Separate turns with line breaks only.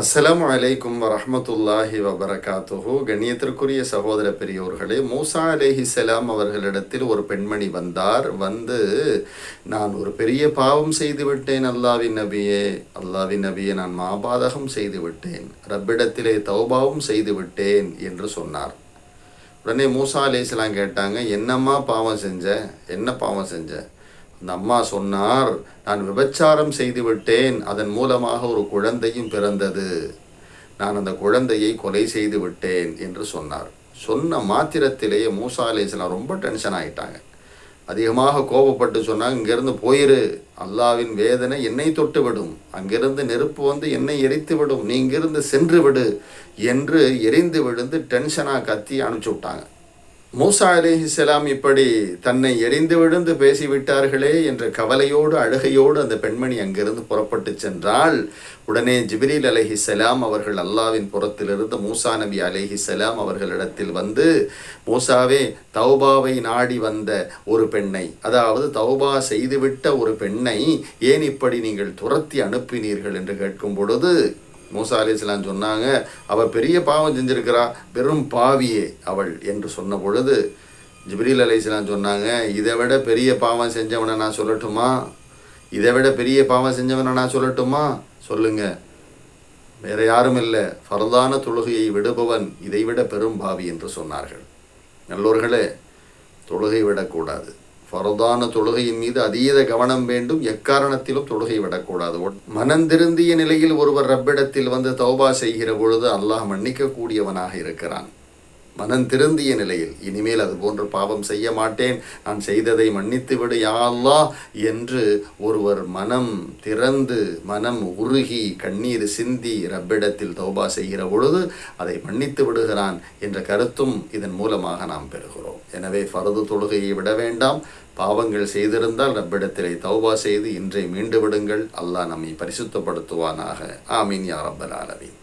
அஸ்லாம் அலைக்கும் வரமத்துல்லாஹி வபரகாத்துஹு. கண்ணியத்திற்குரிய சகோதர பெரியோர்களே மூசா அலேஹி சலாம் அவர்களிடத்தில் ஒரு பெண்மணி வந்தார். வந்து நான் ஒரு பெரிய பாவம் செய்து விட்டேன் அல்லாவின் நபியே. அல்லாவின் நபியே நான் மாபாதகம் செய்து விட்டேன். ரப்பிடத்திலே தௌபாவும் செய்து விட்டேன் என்று சொன்னார். உடனே மூசா அலேஹிஸ்லாம் கேட்டாங்க என்னம்மா பாவம் செஞ்ச? என்ன பாவம் செஞ்ச? இந்த அம்மா சொன்னார் நான் விபச்சாரம் செய்து விட்டேன் அதன் மூலமாக ஒரு குழந்தையும் பிறந்தது. நான் அந்த குழந்தையை கொலை செய்து விட்டேன் என்று சொன்னார். சொன்ன மாத்திரத்திலேயே மூசா ரொம்ப டென்ஷன் ஆகிட்டாங்க அதிகமாக கோபப்பட்டு சொன்னாங்க இங்கிருந்து போயிரு. அல்லாவின் வேதனை என்னை தொட்டு விடும். அங்கிருந்து நெருப்பு வந்து என்னை எரித்து விடும். நீ இங்கிருந்து சென்று விடு என்று எரிந்து விழுந்து டென்ஷனாக கத்தி அனுப்பிச்சு விட்டாங்க. மூசா அலிஹிஸ்லாம் இப்படி தன்னை எரிந்து விழுந்து பேசிவிட்டார்களே என்ற கவலையோடு அழுகையோடு அந்த பெண்மணி அங்கிருந்து புறப்பட்டு சென்றால் உடனே ஜிப்ரீல் அலைஹிஸ்ஸலாம் அவர்கள் அல்லாவின் புறத்திலிருந்து மூசா நபி அலைஹிஸ்ஸலாம் அவர்களிடத்தில் வந்து மூசாவே தௌபாவை நாடி வந்த ஒரு பெண்ணை அதாவது தௌபா செய்துவிட்ட ஒரு பெண்ணை ஏன் இப்படி நீங்கள் துரத்தி அனுப்பினீர்கள் என்று கேட்கும் பொழுது மூசா அலிஸ்லாம் சொன்னாங்க அவள் பெரிய பாவம் செஞ்சிருக்கிறா பெரும் பாவியே அவள் என்று சொன்ன பொழுது ஜிப்ரீல் அலிஸ்லாம் சொன்னாங்க இதை விட பெரிய பாவம் செஞ்சவனை நான் சொல்லட்டுமா? இதை விட பெரிய பாவம் செஞ்சவனை நான் சொல்லட்டுமா? சொல்லுங்க. வேற யாரும் இல்லை. ஃபரதான தொழுகையை விடுபவன் இதைவிட பெரும் பாவி என்று சொன்னார்கள். நல்லோர்களே தொழுகை விடக்கூடாது. ஃபரதான தொழுகையின் மீது அதீத கவனம் வேண்டும். எக்காரணத்திலும் தொழுகை விடக்கூடாது. மனந்திருந்திய நிலையில் ஒருவர் ரப்பிடத்தில் வந்து தௌபா செய்கிற பொழுது அல்லாஹ் மன்னிக்கக்கூடியவனாக இருக்கிறான். மனம் திருந்திய நிலையில் இனிமேல் அது போன்று பாவம் செய்ய மாட்டேன். நான் செய்ததை மன்னித்து விடு யாழ்லா என்று ஒருவர் மனம் திறந்து மனம் உருகி கண்ணீர் சிந்தி ரப்பிடத்தில் தௌபா செய்கிற பொழுது அதை மன்னித்து விடுகிறான் என்ற கருத்தும் இதன் மூலமாக நாம் பெறுகிறோம். எனவே பரது தொழுகையை விட வேண்டாம். பாவங்கள் செய்திருந்தால் ரப்பிடத்திலே தௌபா செய்து இன்றை மீண்டு விடுங்கள். அல்லாஹ் நம்மை பரிசுத்தப்படுத்துவானாக. ஆமீன் யா ரப்பல் ஆலமீன்.